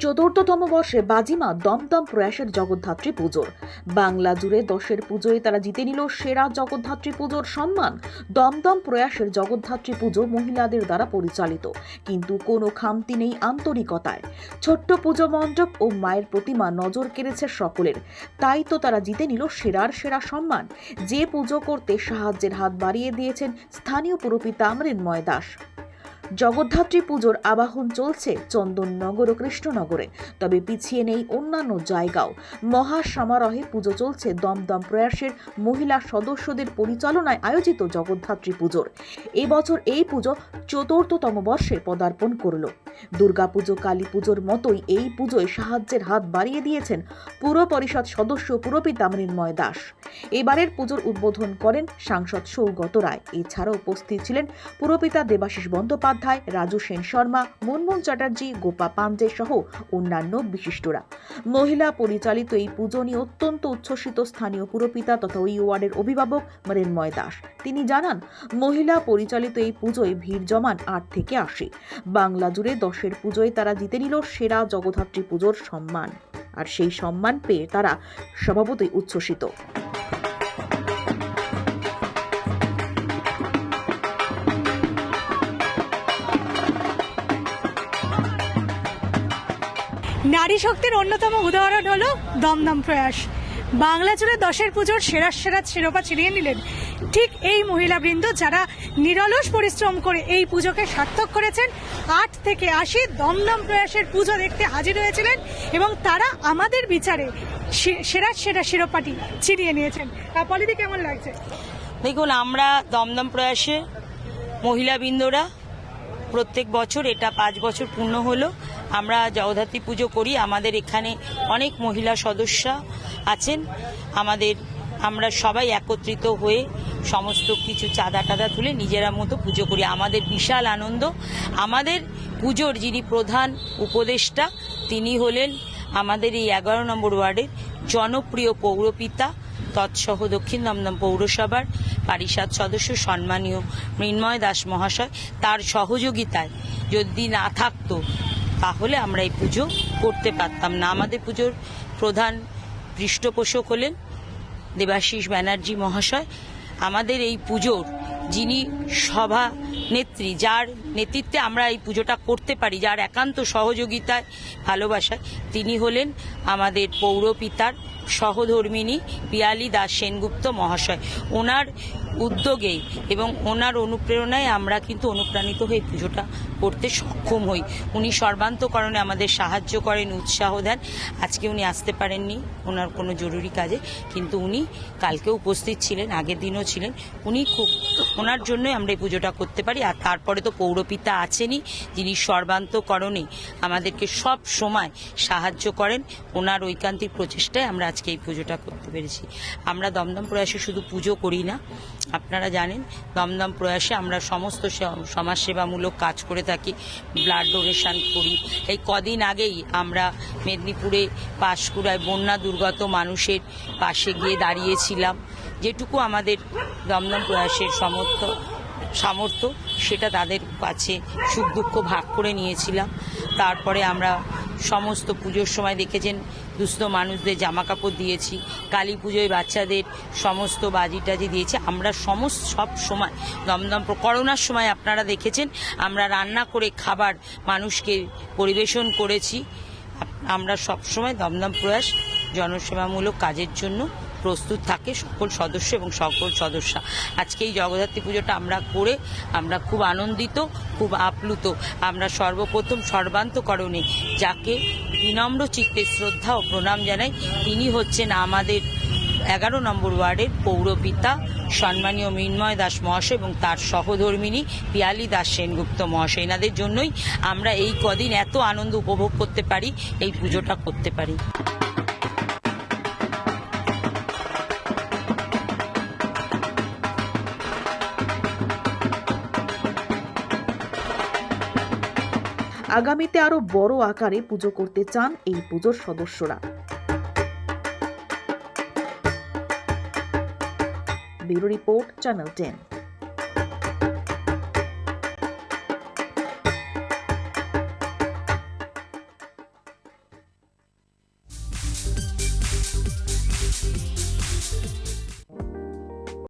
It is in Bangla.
চতুর্থতম বর্ষে বাজিমা দমদম প্রয়াসের জগদ্ধাত্রী পুজোর। বাংলা জুড়ে দশের পুজোয় তারা জিতে নিল সেরা জগদ্ধাত্রী পুজোর সম্মান। দমদম প্রয়াসের জগদ্ধাত্রী পুজো মহিলাদের দ্বারা পরিচালিত। কিন্তু কোনো খামতি নেই আন্তরিকতায়। ছোট্ট পুজো মণ্ডপ ও মায়ের প্রতিমা নজর কেড়েছে সকলের। তাই তো তারা জিতে নিল সেরার সেরা সম্মান। যে পুজো করতে সাহায্যের হাত বাড়িয়ে দিয়েছেন স্থানীয় পুরপিতা মৃন্ময় দাস জগদ্ধাত্রী পুজোর আবাহন চলছে চন্দননগর ও কৃষ্ণনগরে। তবে পিছিয়ে নেই অন্যান্য জায়গাও। মহা সমারোহে পুজো চলছে দমদম প্রয়াসের মহিলা সদস্যদের পরিচালনায় আয়োজিত জগদ্ধাত্রী পুজোর। এবছর এই পুজো চতুর্থতম বর্ষে পদার্পণ করল। দুর্গাপুজো কালী পুজোর মতোই এই পুজোয় সাহায্যের হাত বাড়িয়ে দিয়েছেন পুর পরিষদ সদস্য পুরপিতা মৃন্ময় দাস। এবারের পুজোর উদ্বোধন করেন সাংসদ সৌগত রায়। এছাড়াও উপস্থিত ছিলেন পুরপিতা দেবাশিস বন্দ্যোপাধ্যায় রাজু সেন শর্মা মনমোহন চ্যাটার্জি, গোপা পাঞ্জে সহ অন্যান্য বিশিষ্টরা। মহিলা পরিচালিত এই পুজো নিয়ে অত্যন্ত উচ্ছ্বসিত স্থানীয় পুরপিতা তথা ওই ওয়ার্ডের অভিভাবক মৃন্ময় দাস। তিনি জানান, মহিলা পরিচালিত এই পুজোয় ভিড় জমান আট থেকে আশি। বাংলা জুড়ে দশের পুজোয় তারা জিতে নিল সেরা জগদ্ধাত্রী পুজোর সম্মান। আর সেই সম্মান পেয়ে তারা স্বভাবতই উচ্ছ্বসিত। নারী শক্তির অন্যতম উদাহরণ হলো দমদম প্রয়াস। বাংলা জুড়ে দশের পুজোর সেরা সেরা শিরোপা ছিনিয়ে নিলেন ঠিক এই মহিলাবৃন্দ যারা নিরলস পরিশ্রম করে এই পুজোকে সার্থক করেছেন। আট থেকে আশি দমদম প্রয়াসের পুজো দেখতে হাজির হয়েছিলেন এবং তারা আমাদের বিচারে সেরা সেরা শিরোপাটি ছিনিয়ে নিয়েছেন। পলিদি, কেমন লাগছে? দেখুন, আমরা দমদম প্রয়াসে মহিলাবৃন্দরা প্রত্যেক বছর, এটা পাঁচ বছর পূর্ণ হলো আমরা জগদ্ধাত্রী পুজো করি। আমাদের এখানে অনেক মহিলা সদস্য আছেন। আমাদের, আমরা সবাই একত্রিত হয়ে সমস্ত কিছু চাঁদা টাদা তুলে নিজেরা মতো পুজো করি। আমাদের বিশাল আনন্দ। আমাদের পুজোর যিনি প্রধান উপদেষ্টা, তিনি হলেন আমাদের এই এগারো নম্বর ওয়ার্ডের জনপ্রিয় পৌরপিতা, তৎসহ দক্ষিণ দমদম পৌরসভার পারিষদ সদস্য সম্মানীয় মৃন্ময় দাস মহাশয়। তার সহযোগিতায় যদি না থাকতো তাহলে আমরা এই পুজো করতে পারতাম না। আমাদের পুজোর প্রধান পৃষ্ঠপোষক হলেন দেবাশিস ব্যানার্জি মহাশয়। আমাদের এই পুজোর যিনি সভা নেত্রী, যার নেতৃত্বে আমরা এই পুজোটা করতে পারি, যার একান্ত সহযোগিতায়, ভালোবাসায় তিনি হলেন আমাদের পৌরপিতার সহধর্মিনী পিয়ালি দাস সেনগুপ্ত মহাশয়। ওনার উদ্যোগে এবং ওনার অনুপ্রেরণায় আমরা কিন্তু অনুপ্রাণিত হয়ে পুজোটা করতে সক্ষম হই। উনি সর্বান্তকরণে আমাদের সাহায্য করেন, উৎসাহ দেন। আজকে উনি আসতে পারেননি, ওনার কোনো জরুরি কাজে। কিন্তু উনি কালকে উপস্থিত ছিলেন, আগের দিনও ছিলেন। উনি খুব, ওনার জন্যই আমরা এই পুজোটা করতে পারি। আর তারপরে তো পৌরপিতা আছেনই, যিনি সর্বান্তকরণে আমাদেরকে সব সময় সাহায্য করেন। ওনার ঐকান্তিক প্রচেষ্টায় আমরা আজকে এই পুজোটা করতে পেরেছি। আমরা দমদম প্রয়াসে শুধু পুজো করি না। আপনারা জানেন, দমদম প্রয়াসে আমরা সমস্ত সমাজসেবামূলক কাজ করে থাকি ব্লাড ডোনেশন করি। এই কদিন আগেই আমরা মেদিনীপুরে পাঁশকুড়ায় বন্যা দুর্গত মানুষের পাশে গিয়ে দাঁড়িয়েছিলাম। যেটুকু আমাদের দমদম প্রয়াসের সমর্থ সামর্থ্য, সেটা তাদের কাছে সুখ দুঃখ ভাগ করে নিয়েছিলাম। তারপরে আমরা সমস্ত পুজোর সময় দেখেছেন, দুস্থ মানুষদের জামা কাপড় দিয়েছি, কালী পুজোয় বাচ্চাদের সমস্ত বাজি টাজি দিয়েছি। আমরা সমস্ত, সব সময়, দমদম করোনার সময় আপনারা দেখেছেন, আমরা রান্না করে খাবার মানুষকে পরিবেশন করেছি। আমরা সব সময় দমদম প্রয়াস জনসেবামূলক কাজের জন্য প্রস্তুত থাকে সকল সদস্য এবং সকল সদস্য। আজকে এই জগদ্ধাত্রী পুজোটা আমরা করে আমরা খুব আনন্দিত, খুব আপ্লুত। আমরা সর্বপ্রথম সর্বান্তকরণে যাকে বিনম্র চিত্তে শ্রদ্ধা ও প্রণাম জানাই, তিনি হচ্ছেন আমাদের এগারো নম্বর ওয়ার্ডের পৌরপিতা, সম্মানীয় মৃন্ময় দাস মহাশয় এবং তার সহধর্মিনী পিয়ালি দাস সেনগুপ্ত মহাশয়। এনাদের জন্যই আমরা এই কদিন এত আনন্দ উপভোগ করতে পারি, এই পুজোটা করতে পারি। আগামীতে আরও বড় আকারে পুজো করতে চান এই পুজোর সদস্যরা। Bureau report channel ten.